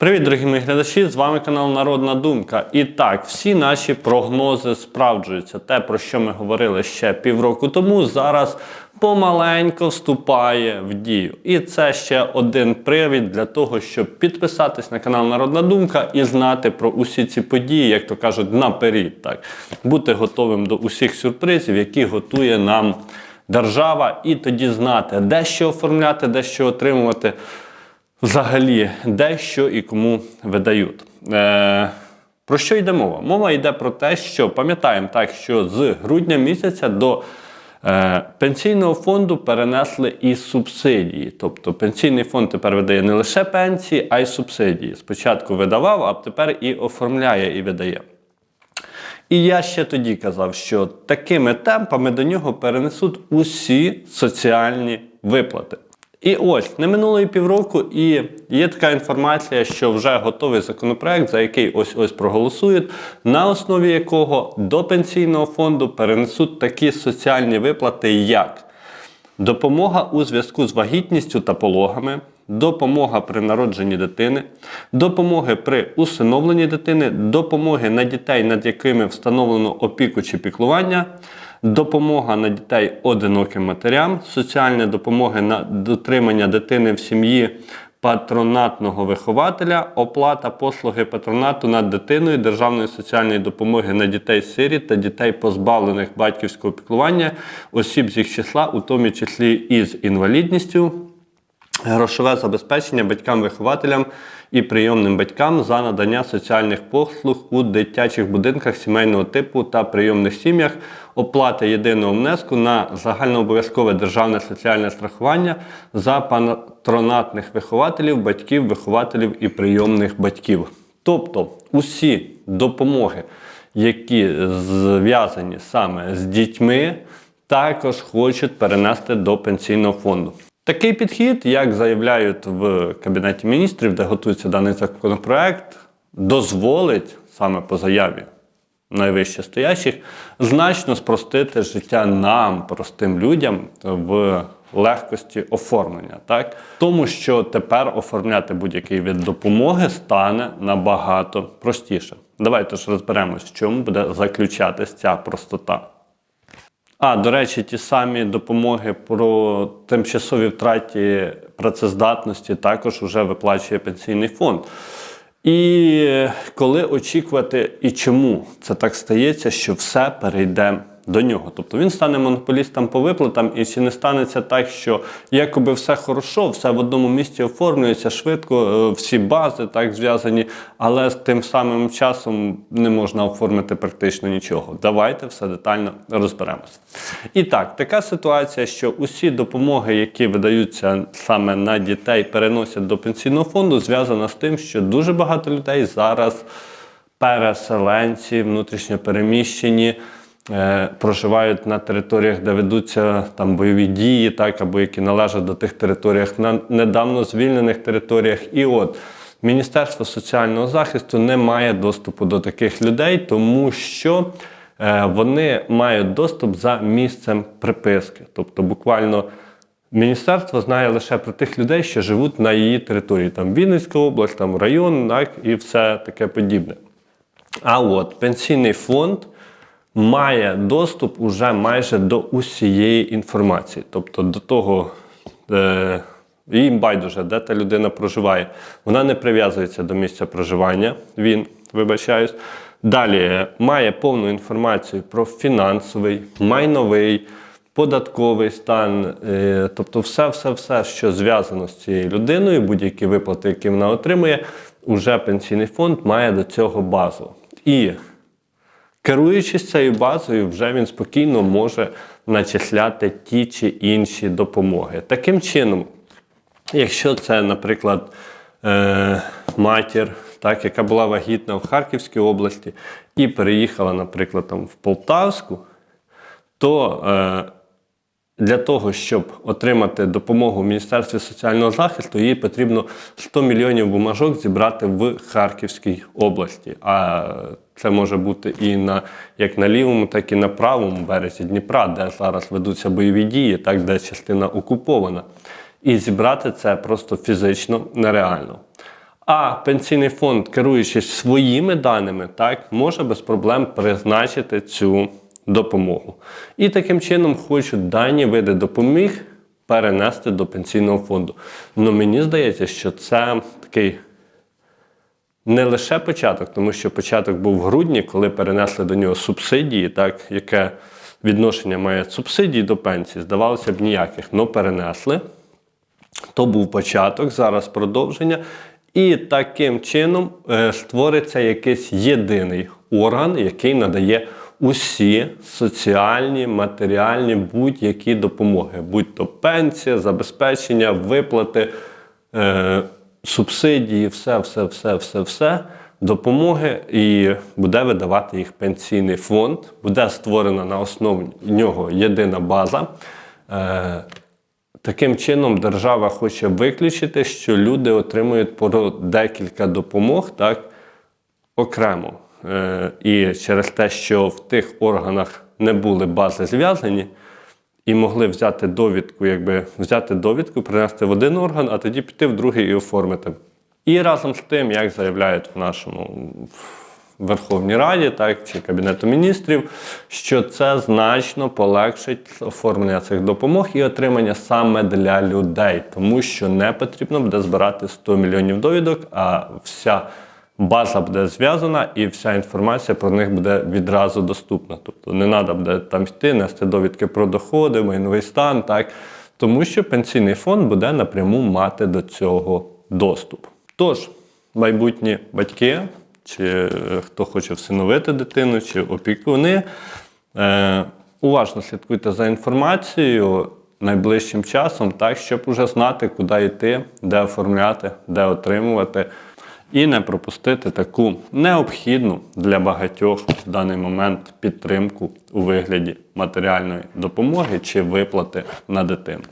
Привіт, дорогі мої глядачі! З вами канал Народна Думка. І так, всі наші прогнози справджуються. Те, про що ми говорили ще півроку тому, зараз помаленько вступає в дію. І це ще один привід для того, щоб підписатись на канал Народна Думка і знати про усі ці події, як то кажуть, наперед. Так, бути готовим до усіх сюрпризів, які готує нам держава, і тоді знати, де що оформляти, де що отримувати взагалі де що і кому видають. Е, про що йде мова? Мова йде про те, що пам'ятаємо так, що з грудня місяця до е, пенсійного фонду перенесли і субсидії. Тобто пенсійний фонд тепер видає не лише пенсії, а й субсидії. Спочатку видавав, а тепер і оформляє і видає. І я ще тоді казав, що такими темпами до нього перенесуть усі соціальні виплати. І ось не минулої півроку, і є така інформація, що вже готовий законопроект, за який ось ось проголосують, на основі якого до пенсійного фонду перенесуть такі соціальні виплати, як допомога у зв'язку з вагітністю та пологами, допомога при народженні дитини, допомоги при усиновленні дитини, допомоги на дітей, над якими встановлено опіку чи піклування, допомога на дітей одиноким матерям, соціальні допомоги на дотримання дитини в сім'ї. Патронатного вихователя, оплата послуги патронату над дитиною, державної соціальної допомоги на дітей сиріт та дітей, позбавлених батьківського піклування, осіб з їх числа, у тому числі із інвалідністю, грошове забезпечення батькам-вихователям і прийомним батькам за надання соціальних послуг у дитячих будинках сімейного типу та прийомних сім'ях, оплата єдиного внеску на загальнообов'язкове державне соціальне страхування за патронатних вихователів, батьків, вихователів і прийомних батьків. Тобто усі допомоги, які зв'язані саме з дітьми, також хочуть перенести до пенсійного фонду. Такий підхід, як заявляють в Кабінеті міністрів, де готується даний законопроект, дозволить саме по заяві найвище стоящих значно спростити життя нам, простим людям, в легкості оформлення. Так? Тому що тепер оформляти будь-який від допомоги стане набагато простіше. Давайте ж розберемось, в чому буде заключатись ця простота. А, до речі, ті самі допомоги про тимчасові втраті працездатності також вже виплачує пенсійний фонд. І коли очікувати і чому це так стається, що все перейде до нього. Тобто він стане монополістом по виплатам, і чи не станеться так, що якоби все хорошо, все в одному місці оформлюється швидко, е, всі бази так зв'язані, але з тим самим часом не можна оформити практично нічого. Давайте все детально розберемося. І так, така ситуація, що усі допомоги, які видаються саме на дітей, переносять до пенсійного фонду, зв'язана з тим, що дуже багато людей зараз переселенці, внутрішньопереміщені. Е, проживають на територіях, де ведуться там бойові дії, так або які належать до тих територіях, на недавно звільнених територіях. І от Міністерство соціального захисту не має доступу до таких людей, тому що е, вони мають доступ за місцем приписки. Тобто, буквально міністерство знає лише про тих людей, що живуть на її території, там Вінницька область, там район, так і все таке подібне. А от пенсійний фонд має доступ уже майже до усієї інформації. Тобто до того, е, їм байдуже, де та людина проживає. Вона не прив'язується до місця проживання, він, вибачаюсь. Далі має повну інформацію про фінансовий, майновий, податковий стан, е, тобто все-все-все, що зв'язано з цією людиною, будь-які виплати, які вона отримує, уже пенсійний фонд має до цього базу. І Керуючись цією базою, вже він спокійно може начисляти ті чи інші допомоги. Таким чином, якщо це, наприклад, е, матір, так, яка була вагітна в Харківській області і переїхала, наприклад, там, в Полтавську, то е, для того, щоб отримати допомогу в Міністерстві соціального захисту, їй потрібно 100 мільйонів бумажок зібрати в Харківській області. А це може бути і на як на лівому, так і на правому березі Дніпра, де зараз ведуться бойові дії, так де частина окупована. І зібрати це просто фізично нереально. А пенсійний фонд, керуючись своїми даними, так, може без проблем призначити цю допомогу. І таким чином хочуть дані види допоміг перенести до пенсійного фонду. Ну мені здається, що це такий не лише початок, тому що початок був в грудні, коли перенесли до нього субсидії, так, яке відношення має субсидії до пенсії, здавалося б, ніяких, але перенесли. То був початок, зараз продовження. І таким чином е, створиться якийсь єдиний орган, який надає усі соціальні, матеріальні будь-які допомоги, будь то пенсія, забезпечення, виплати, е, субсидії, все, все, все, все, все. Допомоги і буде видавати їх пенсійний фонд, буде створена на основі нього єдина база. Е, Таким чином, держава хоче виключити, що люди отримують по декілька допомог так, окремо. Е, і через те, що в тих органах не були бази зв'язані, і могли взяти довідку, якби взяти довідку, принести в один орган, а тоді піти в другий і оформити. І разом з тим, як заявляють в нашому Верховній Раді, так чи Кабінету міністрів, що це значно полегшить оформлення цих допомог і отримання саме для людей, тому що не потрібно буде збирати 100 мільйонів довідок, а вся база буде зв'язана і вся інформація про них буде відразу доступна. Тобто не треба буде там йти, нести довідки про доходи, майновий стан, так тому що пенсійний фонд буде напряму мати до цього доступ. Тож, майбутні батьки чи е, хто хоче всиновити дитину, чи опікуни. Е, уважно слідкуйте за інформацією найближчим часом, так, щоб уже знати, куди йти, де оформляти, де отримувати. І не пропустити таку необхідну для багатьох в даний момент підтримку у вигляді матеріальної допомоги чи виплати на дитину.